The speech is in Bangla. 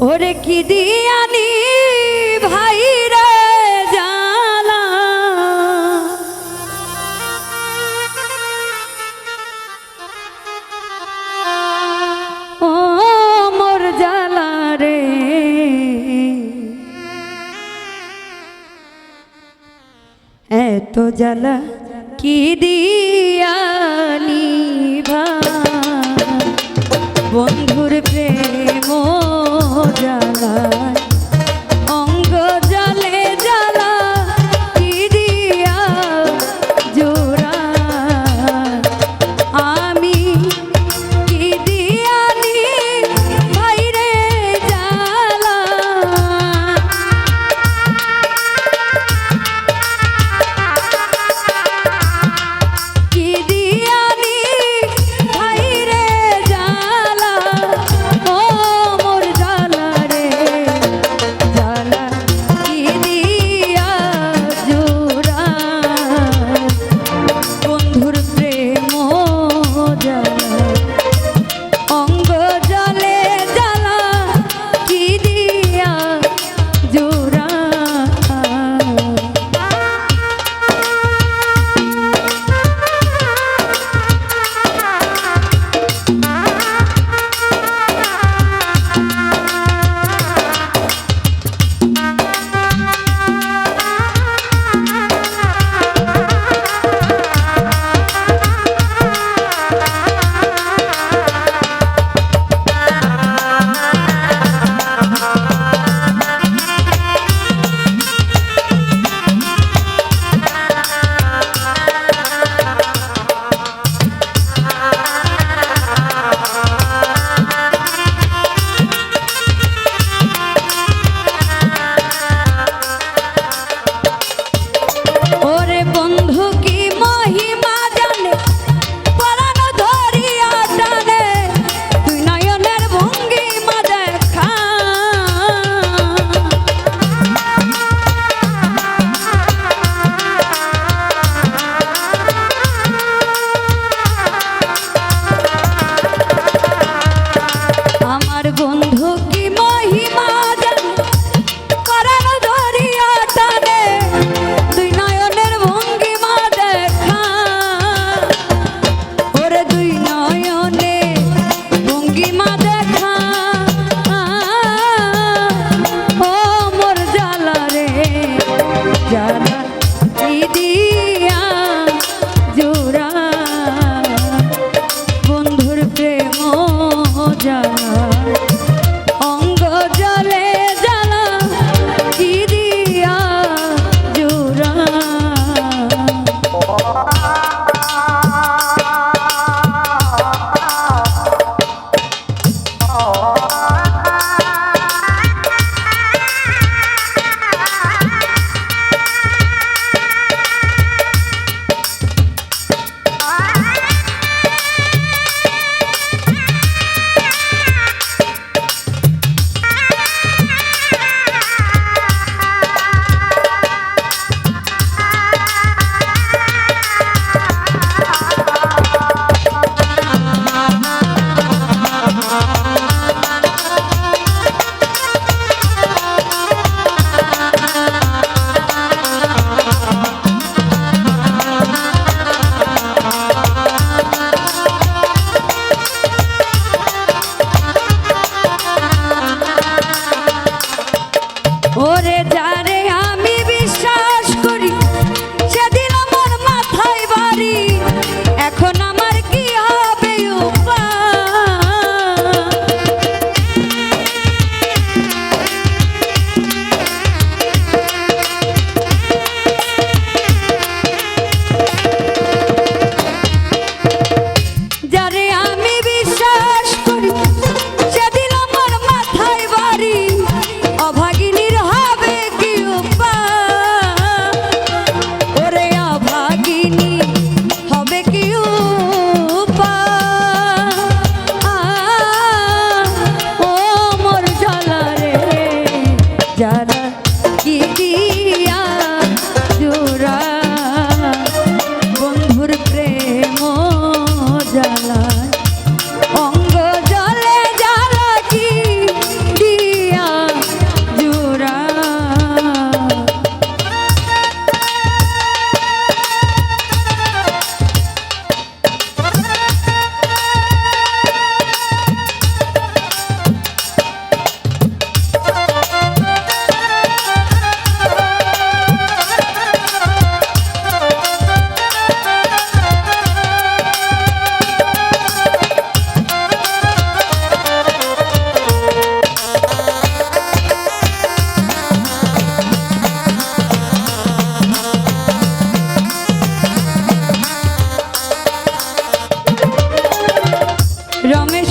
ওরে কি দিয়ানি ভাই রে জালা? ও মোর জালা রে। এত জ্বালা কি দিয়ানি ভাই? বন্ধুর ওরে যারে রমেশ